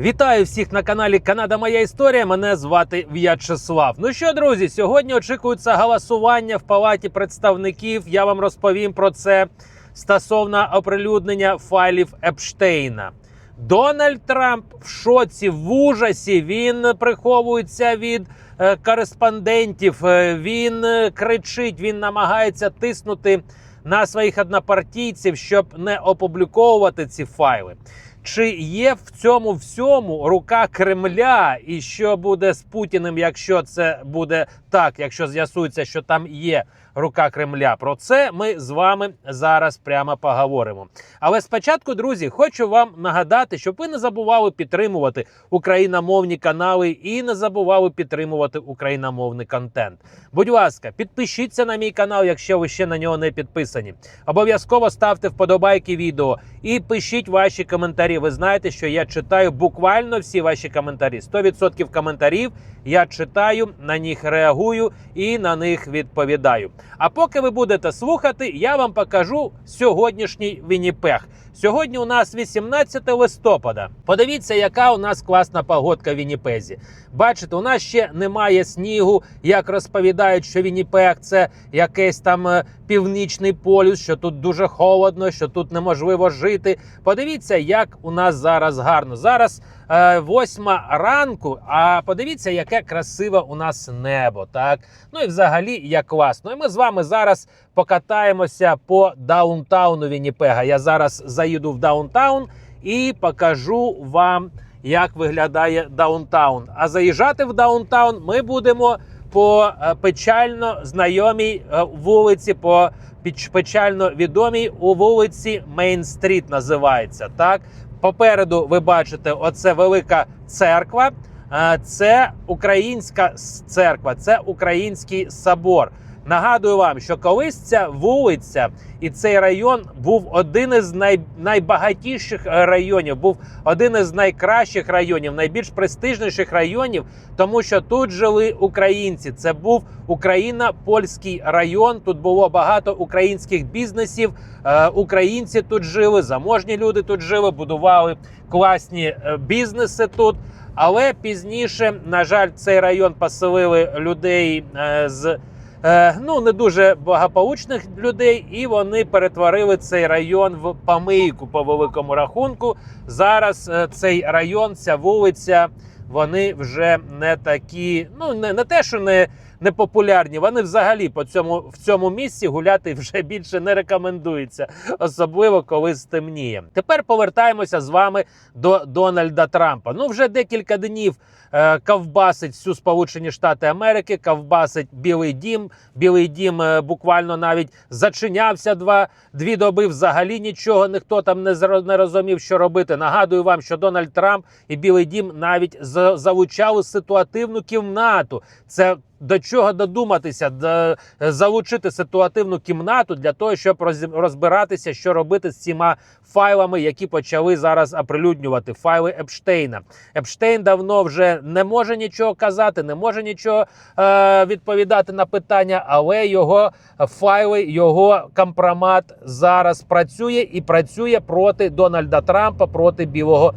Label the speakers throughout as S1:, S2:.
S1: Вітаю всіх на каналі Канада Моя Історія. Мене звати В'ячеслав. Ну що, друзі, сьогодні очікується голосування в палаті представників. Я вам розповім про це стосовно оприлюднення файлів Епштейна. Дональд Трамп в шоці в ужасі. Він приховується від е, кореспондентів. е, Він е, кричить, він намагається тиснути на своїх однопартійців, щоб не опубліковувати ці файли. Чи є в цьому всьому рука Кремля, і що буде з Путіним, якщо це буде так, якщо з'ясується, що там є рука Кремля? Про це ми з вами зараз прямо поговоримо. Але спочатку, друзі, хочу вам нагадати, щоб ви не забували підтримувати україномовні канали і не забували підтримувати україномовний контент. Будь ласка, підпишіться на мій канал, якщо ви ще на нього не підписані. Обов'язково ставте вподобайки відео і пишіть ваші коментарі. Ви знаєте, що я читаю буквально всі ваші коментарі. 100% коментарів я читаю, на них реагую і на них відповідаю. А поки ви будете слухати, я вам покажу сьогоднішній Вінніпех. Сьогодні у нас 18 листопада. Подивіться, яка у нас класна погодка в Вінніпезі. Бачите, у нас ще немає снігу. Як розповідають, що Вінніпех це якийсь там е, північний полюс, що тут дуже холодно, що тут неможливо жити. Подивіться, як у нас зараз гарно. Зараз е, восьма ранку. А подивіться, яке красиве у нас небо. Так ну і взагалі як класно. І ми з вами зараз покатаємося по даунтауну Вінніпега. Я зараз заїду в даунтаун і покажу вам, як виглядає даунтаун. А заїжджати в даунтаун ми будемо по е, печально знайомій е, вулиці, по печально відомій у вулиці Мейн-стріт називається. Так, попереду ви бачите, оце велика церква. Е, Це українська церква, це український собор. Нагадую вам, що колись ця вулиця і цей район був один із най, найбагатіших е, районів, був один із найкращих районів, найбільш престижніших районів, тому що тут жили українці. Це був Україна-польський район. Тут було багато українських бізнесів. Е, Українці тут жили, заможні люди тут жили, будували класні е, бізнеси тут. Але пізніше, на жаль, цей район поселили людей з ну не дуже благополучних людей, і вони перетворили цей район в помийку по великому рахунку. Зараз е, цей район, ця вулиця, вони вже не такі, ну не, не те, що не. Не популярні, вони взагалі по цьому в цьому місці гуляти вже більше не рекомендується, особливо коли стемніє. Тепер повертаємося з вами до Дональда Трампа. Ну вже декілька днів е, ковбасить всю Сполучені Штати Америки, ковбасить Білий Дім. Білий Дім е, буквально навіть зачинявся два дві доби. Взагалі нічого ніхто там не не розумів, що робити. Нагадую вам, що Дональд Трамп і Білий Дім навіть за- залучали ситуативну кімнату. Це до чого додуматися, до, залучити ситуативну кімнату для того, щоб роз- розбиратися, що робити з цими файлами, які почали зараз оприлюднювати файли Епштейна. Епштейн давно вже не може нічого казати, не може нічого е, відповідати на питання, але його файли, його компромат зараз працює і працює проти Дональда Трампа, проти Білого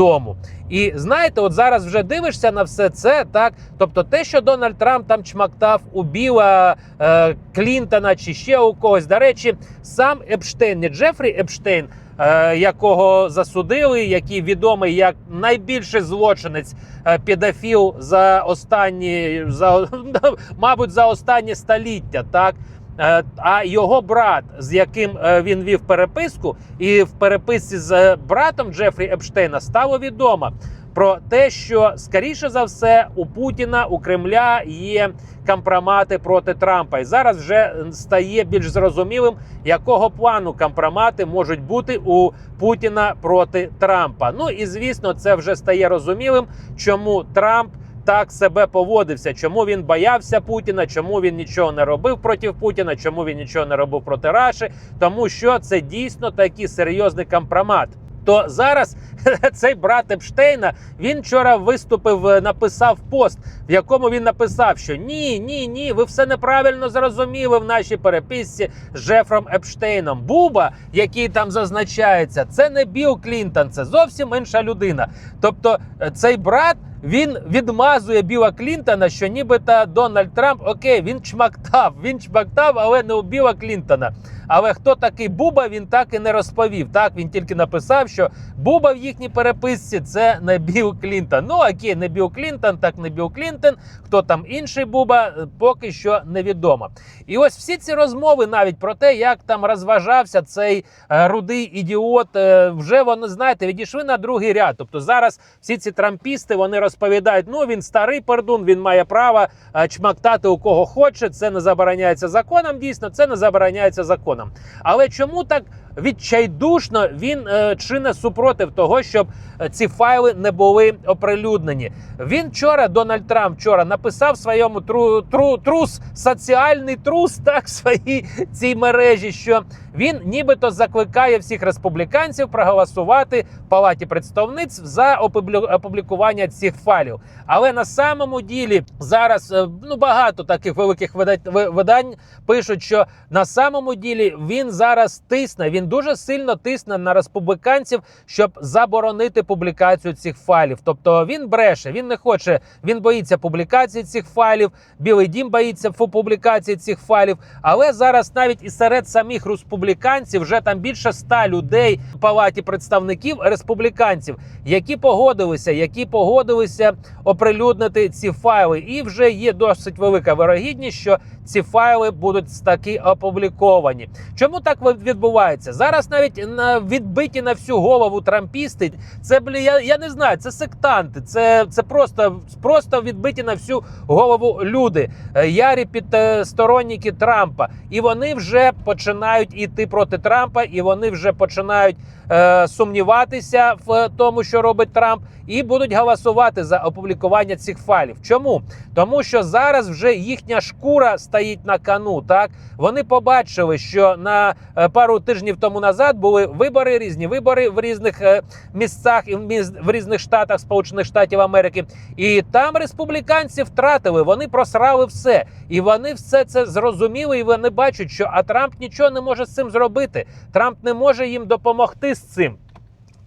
S1: Дому. І знаєте, от зараз вже дивишся на все це, так тобто, те, що Дональд Трамп там чмактав у Біла е, Клінтона чи ще у когось. До речі, сам Епштейн, не Джефрі Епштейн, е, якого засудили, який відомий як найбільший злочинець е, педофіл за останні за мабуть за останнє століття, так. Е, А його брат, з яким е, він вів переписку, і в переписці з е, братом Джефрі Епштейна стало відомо про те, що скоріше за все у Путіна у Кремля є компромати проти Трампа, і зараз вже стає більш зрозумілим, якого плану компромати можуть бути у Путіна проти Трампа. Ну і звісно, це вже стає розумілим, чому Трамп. Так себе поводився, чому він боявся Путіна, чому він нічого не робив проти Путіна, чому він нічого не робив проти Раші, тому що це дійсно такий серйозний компромат. То зараз цей брат Епштейна він вчора виступив, е, написав пост, в якому він написав, що ні, ні, ні, ви все неправильно зрозуміли в нашій переписці з Джефром Епштейном. Буба, який там зазначається, це не Білл Клінтон, це зовсім інша людина. Тобто, е, цей брат. Він відмазує Біла Клінтона, що нібито Дональд Трамп окей, він чмактав, він чмактав, але не у Біла Клінтона. Але хто такий Буба, він так і не розповів. Так він тільки написав, що Буба в їхній переписці це не Білл Клінтон. Ну окей, не Білл Клінтон, так не Білл Клінтон. Хто там інший Буба, е, поки що невідомо. І ось всі ці розмови навіть про те, як там розважався цей е, рудий ідіот, е, вже вони знаєте, відійшли на другий ряд. Тобто зараз всі ці трампісти вони розповідають: ну він старий пердун, він має право чмактати у кого хоче. Це не забороняється законом. Дійсно, це не забороняється законом. Але чому так відчайдушно він е, чине супротив того, щоб е, ці файли не були оприлюднені? Він вчора, Дональд Трамп, вчора написав своєму тру, тру, трус, соціальний трус, так в своїй цій мережі, що він нібито закликає всіх республіканців проголосувати в палаті представниць за опублікування цих файлів. Але на самому ділі зараз е, ну багато таких великих видань пишуть, що на самому ділі він зараз тисне. Він дуже сильно тисне на республіканців, щоб заборонити публікацію цих файлів. Тобто він бреше, він не хоче, він боїться публікації цих файлів. Білий дім боїться публікації цих файлів. Але зараз навіть і серед самих республіканців вже там більше ста людей в палаті представників республіканців, які погодилися, які погодилися оприлюднити ці файли. І вже є досить велика вирогідність, що ці файли будуть таки опубліковані. Чому так ви- відбувається? Зараз навіть на відбиті на всю голову трампісти. Це блі, я, я не знаю, це сектанти, це, це просто, просто відбиті на всю голову люди. Е, Ярі під е, сторонники Трампа, і вони вже починають іти проти Трампа, і вони вже починають е, сумніватися в тому, що робить Трамп, і будуть голосувати за опублікування цих файлів. Чому? Тому що зараз вже їхня шкура стоїть на кону. Так вони побачили, що на е, пару тижнів тому назад були вибори, різні вибори в різних е, місцях і в різних штатах Сполучених Штатів Америки. І там республіканці втратили, вони просрали все. І вони все це зрозуміли, і вони бачать, що а Трамп нічого не може з цим зробити. Трамп не може їм допомогти з цим.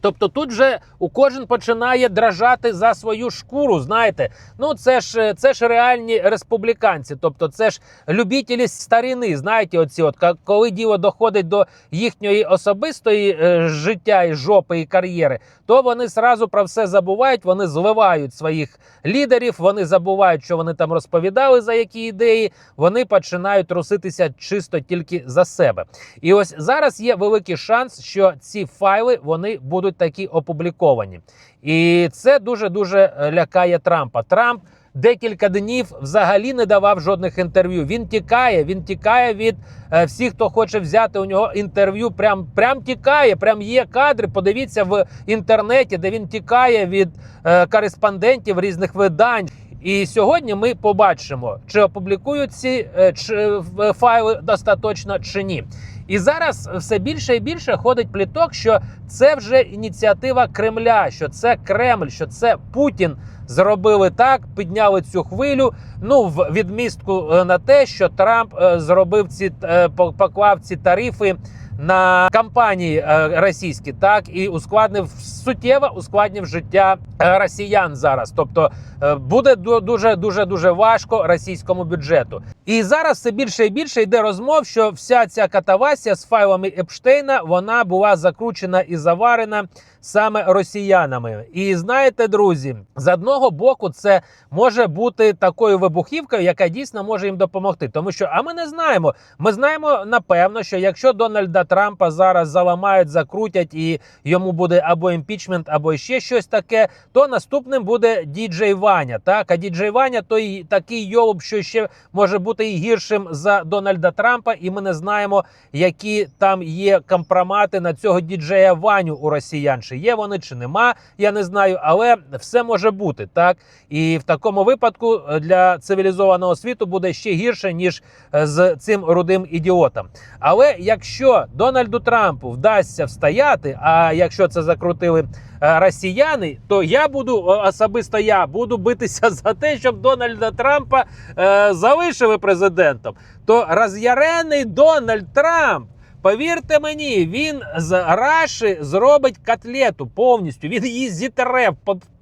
S1: Тобто тут вже у кожен починає дражати за свою шкуру. Знаєте, ну це ж це ж реальні республіканці, тобто це ж любітелі старини. Знаєте, оці от коли діло доходить до їхньої особистої е, життя і жопи і кар'єри, то вони зразу про все забувають. Вони зливають своїх лідерів. Вони забувають, що вони там розповідали за які ідеї. Вони починають труситися чисто тільки за себе. І ось зараз є великий шанс, що ці файли вони будуть такі опубліковані. І це дуже дуже лякає Трампа. Трамп. Декілька днів взагалі не давав жодних інтерв'ю. Він тікає. Він тікає від е, всіх, хто хоче взяти у нього інтерв'ю. Прям прям тікає. Прям є кадри. Подивіться в інтернеті, де він тікає від е, кореспондентів різних видань. І сьогодні ми побачимо, чи опублікують ці е, чи, е, файли достаточно чи ні. І зараз все більше і більше ходить пліток, що це вже ініціатива Кремля, що це Кремль, що це Путін зробили так, підняли цю хвилю. Ну в відмістку е, на те, що Трамп е, зробив ці е, поклав ці тарифи на компанії е, російські, так і ускладнив суттєво ускладнив життя е, росіян зараз. Тобто е, буде ду- дуже дуже дуже важко російському бюджету. І зараз все більше і більше йде розмов, що вся ця катавасія з файлами Епштейна вона була закручена і заварена саме росіянами. І знаєте, друзі, з одного боку, це може бути такою вибухівкою, яка дійсно може їм допомогти. Тому що, а ми не знаємо. Ми знаємо напевно, що якщо Дональда Трампа зараз заламають, закрутять і йому буде або імпічмент, або ще щось таке, то наступним буде діджей Ваня. Так, а діджей Ваня той такий йолуб, що ще може бути і гіршим за Дональда Трампа, і ми не знаємо, які там є компромати на цього діджея Ваню у росіян. Чи є вони, чи нема. Я не знаю, але все може бути так. І в такому випадку е, для цивілізованого світу буде ще гірше ніж е, з цим рудим ідіотом. Але якщо Дональду Трампу вдасться встояти, а якщо це закрутили е, росіяни, то я буду особисто я буду битися за те, щоб Дональда Трампа е, залишили президентом. То роз'ярений Дональд Трамп. Повірте мені, він з Раші зробить котлету повністю. Він її зітре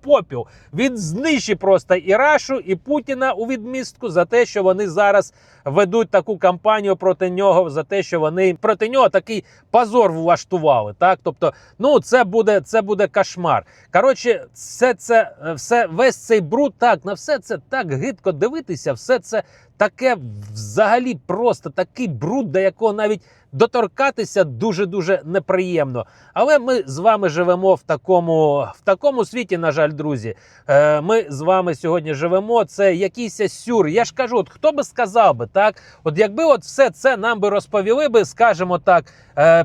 S1: попіл. Він знищить просто і Рашу, і Путіна у відмістку за те, що вони зараз ведуть таку кампанію проти нього, за те, що вони проти нього такий позор влаштували. Так, тобто, ну це буде це буде кошмар. Коротше, все це все весь цей бруд, так на все це так гидко дивитися. Все це таке взагалі просто такий бруд, до якого навіть доторкатися дуже дуже неприємно. Але ми з вами живемо в такому в такому світі, на жаль, друзі. Е, Ми з вами сьогодні живемо. Це якийсь сюр. Я ж кажу, от хто би сказав би так, от якби от все це нам би розповіли би, скажімо так,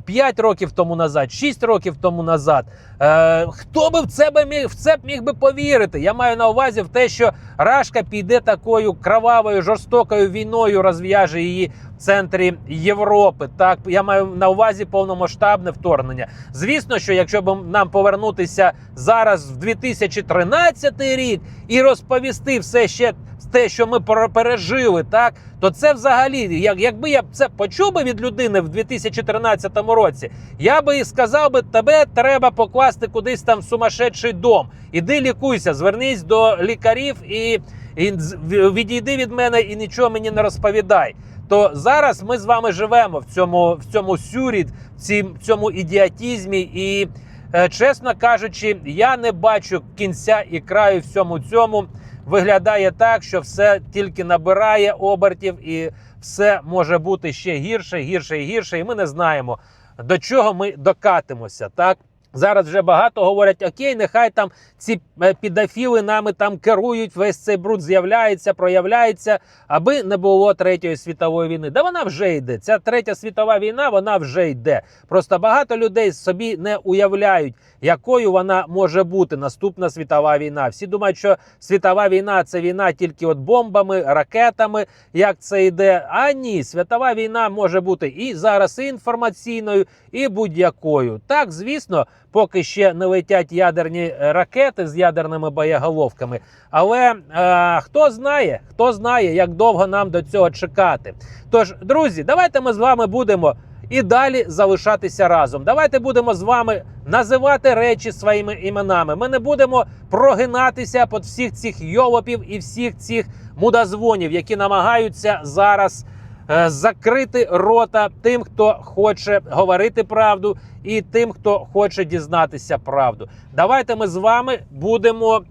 S1: 5 років тому назад, 6 років тому назад. Е, Хто би в це би міг в це б міг би повірити? Я маю на увазі в те, що Рашка піде такою кровавою жорстокою війною, розв'яже її в центрі Європи. Так я маю на увазі повномасштабне вторгнення. Звісно, що якщо б нам повернутися зараз в 2013 рік і розповісти все ще те, що ми пер- пережили, так то це взагалі, як якби я це почув би від людини в 2013 році, я би сказав би, тебе треба покласти кудись там в сумасшедший дом. Іди лікуйся, звернись до лікарів і, і відійди від мене і нічого мені не розповідай. То зараз ми з вами живемо в цьому в цьому сюрі, в цьому ідіотізмі. І е, чесно кажучи, я не бачу кінця і краю всьому цьому. Виглядає так, що все тільки набирає обертів, і все може бути ще гірше, гірше і гірше. І ми не знаємо, до чого ми докатимося. Так зараз вже багато говорять: окей, нехай там ці е, підофіли нами там керують. Весь цей бруд з'являється, проявляється, аби не було третьої світової війни. Да вона вже йде. Ця третя світова війна, вона вже йде. Просто багато людей собі не уявляють, якою вона може бути наступна світова війна. Всі думають, що світова війна це війна тільки от бомбами, ракетами, як це йде. А ні, світова війна може бути і зараз і інформаційною, і будь-якою. Так, звісно, поки ще не летять ядерні е, ракети з ядерними боєголовками. Але е, хто знає, хто знає, як довго нам до цього чекати. Тож, друзі, давайте ми з вами будемо і далі залишатися разом. Давайте будемо з вами називати речі своїми іменами. Ми не будемо прогинатися під всіх цих йолопів і всіх цих мудозвонів, які намагаються зараз. Е, Закрити рота тим, хто хоче говорити правду, і тим, хто хоче дізнатися правду. Давайте ми з вами будемо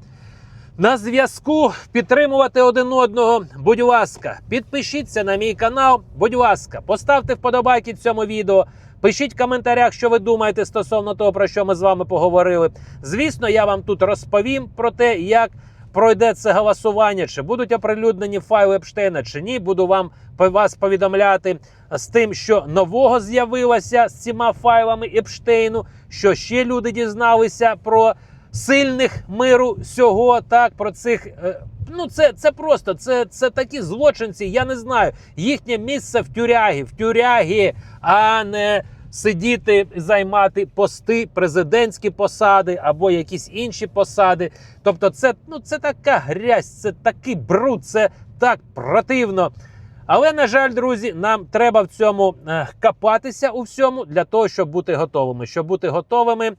S1: на зв'язку підтримувати один одного. Будь ласка, підпишіться на мій канал. Будь ласка, поставте вподобайки цьому відео. Пишіть в коментарях, що ви думаєте стосовно того, про що ми з вами поговорили. Звісно, я вам тут розповім про те, як пройде це голосування, чи будуть оприлюднені файли Епштейна, чи ні. Буду вам вас повідомляти з тим, що нового з'явилося з цими файлами Епштейну, що ще люди дізналися про сильних миру сього, так про цих. е, Ну, це, це просто це, це такі злочинці. Я не знаю. Їхнє місце в тюрягі, в тюрягі, а не сидіти, займати пости, президентські посади або якісь інші посади. Тобто, це ну це така грязь, це такий бруд, це так противно. Але на жаль, друзі, нам треба в цьому е, копатися у всьому для того, щоб бути готовими. Щоб бути готовими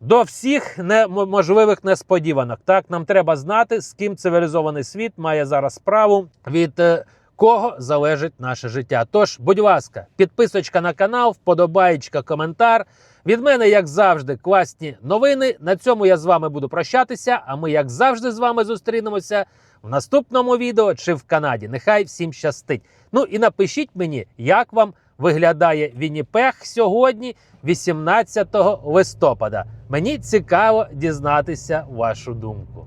S1: до всіх неможливих несподіванок. Так, нам треба знати, з ким цивілізований світ має зараз справу від е, кого залежить наше життя. Тож, будь ласка, підписочка на канал, вподобаєчка, коментар. Від мене, як завжди, класні новини. На цьому я з вами буду прощатися. А ми, як завжди, з вами зустрінемося в наступному відео чи в Канаді. Нехай всім щастить. Ну і напишіть мені, як вам виглядає Вінніпех сьогодні, 18 листопада. Мені цікаво дізнатися вашу думку.